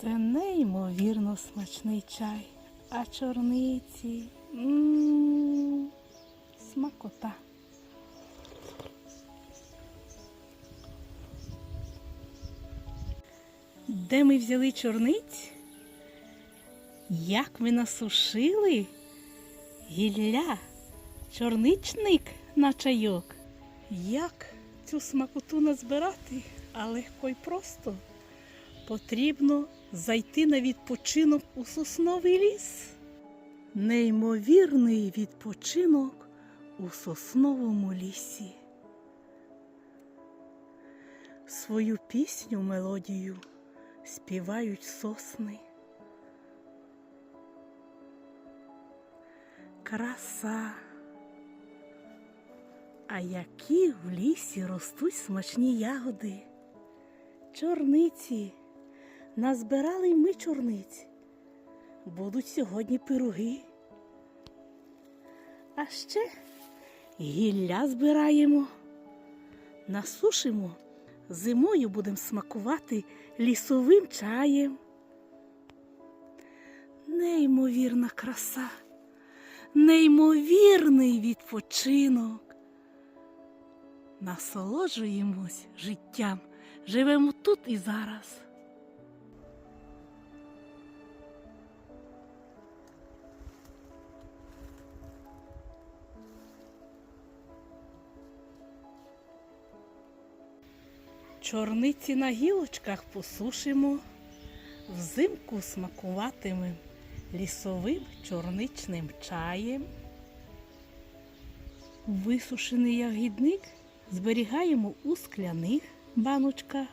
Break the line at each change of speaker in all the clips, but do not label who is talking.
Це неймовірно смачний чай. А чорниці. м смакота. Де ми взяли чорниць? Як ми насушили? Гілля, чорничник на чайок. Як цю смакоту назбирати, а легко й просто. Потрібно зайти на відпочинок у сосновий ліс. Неймовірний відпочинок у сосновому лісі. Свою пісню мелодію співають сосни. Краса. А які в лісі ростуть смачні ягоди. Чорниці. Назбирали й ми чорниць. Будуть сьогодні пироги. А ще гілля збираємо, насушимо, зимою будемо смакувати лісовим чаєм. Неймовірна краса, неймовірний відпочинок. Насолоджуємось життям, живемо тут і зараз. Чорниці на гілочках посушимо, взимку смакуватимем лісовим чорничним чаєм. Висушений ягідник зберігаємо у скляних баночках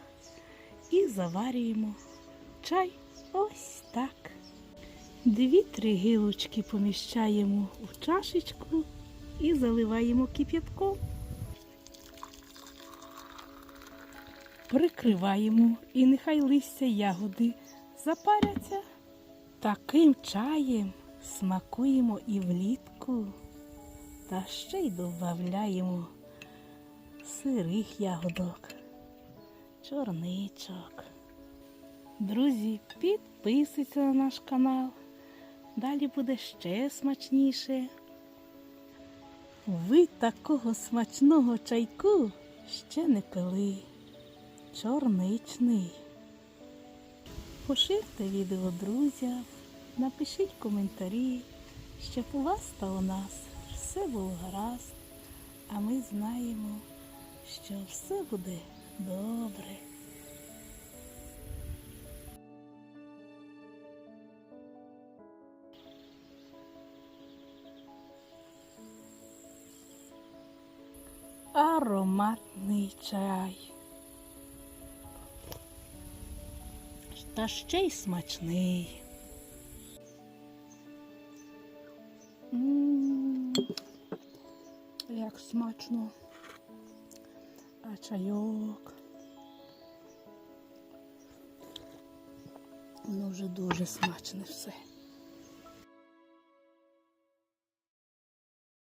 і заварюємо чай ось так. Дві-три гілочки поміщаємо у чашечку і заливаємо кип'ятком. Прикриваємо і нехай листя ягоди запаряться. Таким чаєм смакуємо і влітку, та ще й додаємо сирих ягодок, чорничок. Друзі, підписуйтесь на наш канал. Далі буде ще смачніше. Ви такого смачного чайку ще не пили. Чорничний. Поширте відео друзям, напишіть коментарі, щоб у вас та у нас все було гаразд, а ми знаємо, що все буде добре. Ароматний чай. Та ще й смачний. М, Як смачно. А чайок. Ну вже дуже смачне все.